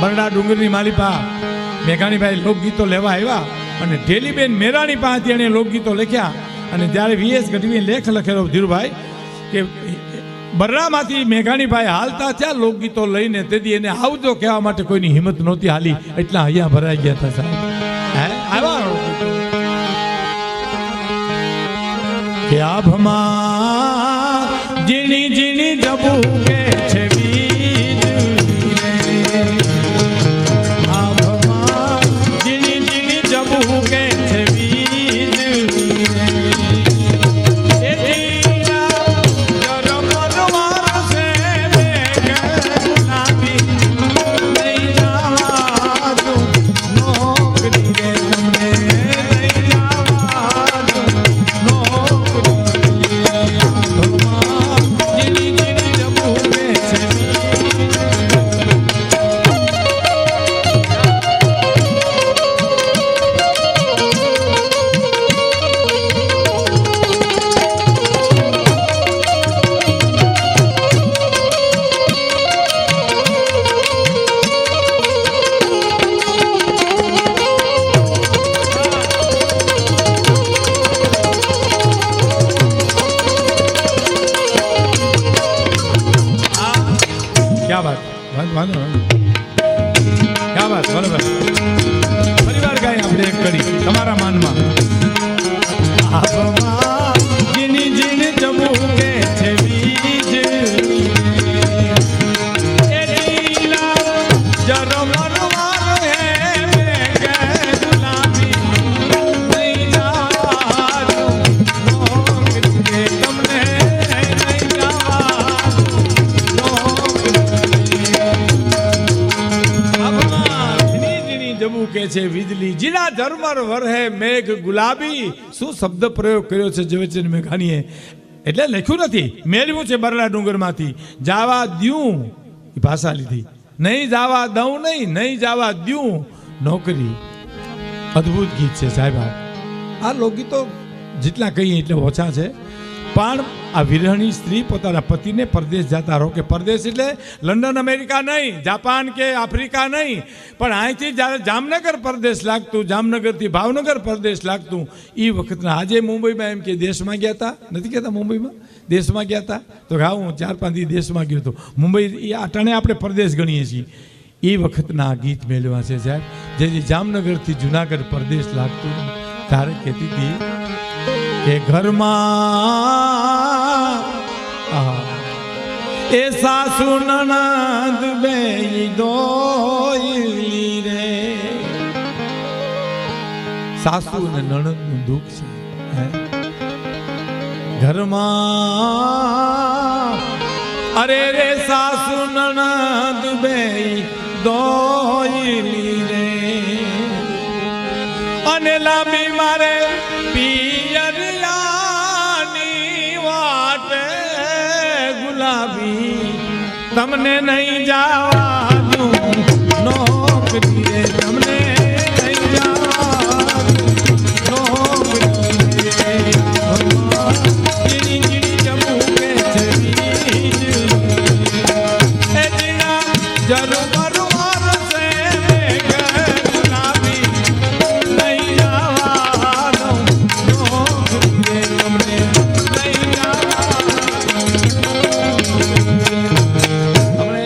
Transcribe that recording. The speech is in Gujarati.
બરડા ડુંગરની માલિપા. મેઘાણીભાઈ લોકગીતો લેવા આવ્યા અને ઢેલીબેન મેરાણી પાસેથી એણે લોકગીતો લખ્યા. અને જ્યારે વીએસ ગઢવીએ લેખ લખેલો ધીરુભાઈ, કે બરડામાંથી મેઘાણીભાઈ હાલતા થયા લોકગીતો લઈને, તેથી એને આવજો કહેવા માટે કોઈની હિંમત નહોતી હાલી. એટલા અહીંયા ભરાઈ ગયા હતા સાહેબ. આવ્યા કે આભમાં ઝીણી ઝીણી જબુ છે ક્યાં વાત? બરોબર ફરીવાર ગાય કરી. તમારા માનમાં. કે છે, વીજળી, જીના ધર્મર વરહે મેઘ ગુલાબી. શું શબ્દ પ્રયોગ કર્યો છે, ઝવેરચંદ મેઘાણીએ? એટલે લખ્યું નથી, મેળવ્યું છે બરડા ડુંગરમાંથી. જાવા દ્યું, એ ભાષા લીધી. નહીં જાવા દઉં નહીં નહીં જાવા દ્યું. નોકરી. અદ્ભુત ગીત છે સાહેબ. આ. લોકગીતો જેટલા કહીએ એટલે ઓછા છે. પણ આ વિરહણી સ્ત્રી પોતાના પતિને પરદેશ જતા રોકે પરદેશ એટલે લંડન, અમેરિકા નહીં, જાપાન કે આફ્રિકા નહીં. પણ અહીંથી જ્યારે જામનગર પરદેશ લાગતું, જામનગરથી ભાવનગર પરદેશ લાગતું એ વખતના આજે મુંબઈમાં એમ કે દેશમાં ગયા હતા નથી કહેતા મુંબઈમાં? દેશમાં ગયા હતા તો કે હા, હું ચાર પાંચ દેશમાં ગયો હતો મુંબઈ એ અટાણે આપણે પરદેશ ગણીએ છીએ. એ વખતના આ ગીત મેળવા છે સાહેબ જેથી જામનગરથી જુનાગઢ પરદેશ લાગતું, તારે કહેતી હતી કે ઘરમાં એ સાસુ નણંદ બે રે. સાસુ ને નણંદનું દુઃખ છે ઘરમાં અરે રે સાસુ નણંદ બે દોયલી રે. અને લાંબી મારે તમને નહીં જવાનું. દઉં નોકરી રે તમને નહીં જવા દઉં નોકરી રે ગીરી ગીરી જમુકે છે બીજ. એ જીના જરૂર